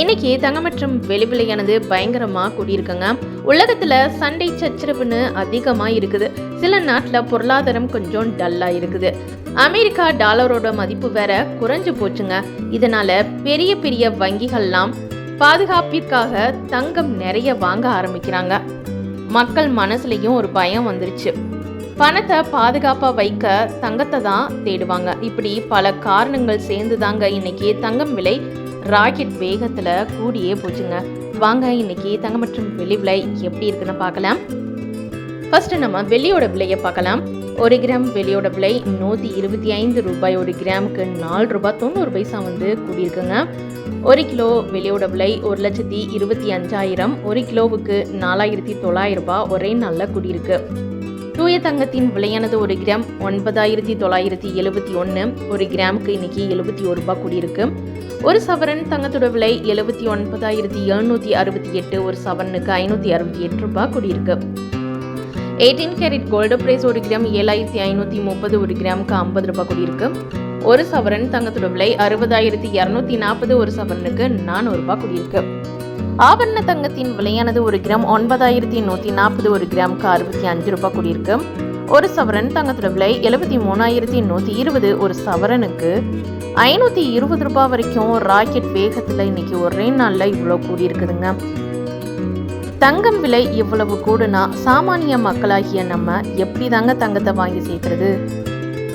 இன்னைக்கு தங்கம் மற்றும் வெளி பயங்கரமா பயங்கரமாக கூடியிருக்குங்க. உலகத்தில் சண்டை சச்சரவுன்னு அதிகமாக இருக்குது. சில நாட்டில் பொருளாதாரம் கொஞ்சம் டல்லாக இருக்குது. அமெரிக்கா டாலரோட மதிப்பு வேற குறைஞ்சு போச்சுங்க. இதனால பெரிய பெரிய வங்கிகள்லாம் பாதுகாப்பிற்காக தங்கம் நிறைய வாங்க ஆரம்பிக்கிறாங்க. மக்கள் மனசுலையும் ஒரு பயம் வந்துருச்சு. பணத்தை பாதுகாப்பாக வைக்க தங்கத்தை தான் தேடுவாங்க. இப்படி பல காரணங்கள் சேர்ந்து தாங்க இன்னைக்கு தங்கம் விலை ராக்கெட் வேகத்தில் கூடியே போச்சுங்க. வாங்க இன்னைக்கு தங்கம் மற்றும் வெள்ளி விலை எப்படி இருக்குன்னு பார்க்கலாம். ஃபர்ஸ்ட் நம்ம வெள்ளியோட விலையை பார்க்கலாம். ஒரு கிராம் வெள்ளியோட விலை நூற்றி இருபத்தி ஐந்து ரூபாய். ஒரு கிராமுக்கு நாலு ரூபாய் தொண்ணூறு பைசா வந்து கூடியிருக்குங்க. ஒரு கிலோ வெள்ளியோட விலை ஒரு லட்சத்தி இருபத்தி அஞ்சாயிரம். ஒரு கிலோவுக்கு நாலாயிரத்தி தொள்ளாயிரம் ரூபாய். ஒரே நாளில் கூடியிருக்கு. தூய தங்கத்தின் விலையானது ஒரு கிராம் ஒன்பதாயிரத்தி தொள்ளாயிரத்தி எழுபத்தி ஒன்று ஒரு கிராமுக்கு இன்னைக்கு எழுபத்தி ஒரு ரூபாய் கூடியிருக்கு. ஒரு சவரன் தங்கத்தோட விலை எழுபத்தி ஒன்பதாயிரத்தி எழுநூற்றி அறுபத்தி எட்டு. ஒரு சவரனுக்கு ஐநூற்றி அறுபத்தி எட்டு ரூபாய் கூடியிருக்கு. எயிட்டீன் கேரட் கோல்டு பிரைஸ் ஒரு கிராம் ஏழாயிரத்தி ஐநூற்றி முப்பது. ஒரு கிராமுக்கு ஐம்பது ரூபாய் கூடியிருக்கு. ஒரு சவரன் தங்கத்தோட விலை அறுபதாயிரத்தி இரநூத்தி நாற்பது ஒரு சவரனுக்கு நானூறு ரூபாய் கூடியிருக்கு. ஆபரண தங்கத்தின் விலையானது ஒரு கிராம் ஒன்பதாயிரத்தி நூற்றி நாற்பது ஒரு கிராமுக்கு அறுபத்தி அஞ்சு ரூபாய் கூடியிருக்கு. ஒரு சவரன் தங்கத்தோட விலை எழுபத்தி மூணாயிரத்தி நூற்றி இருபது ஒரு சவரனுக்கு ஐநூற்றி இருபது ரூபாய் வரைக்கும் ராக்கெட் வேகத்தில் இன்னைக்கு ஒரே நாளில் இவ்வளோ கூடியிருக்குதுங்க. தங்கம் விலை இவ்வளவு கூடுனா சாமானிய மக்களாகிய நம்ம எப்படி தாங்க தங்கத்தை வாங்கி சேர்க்கறது?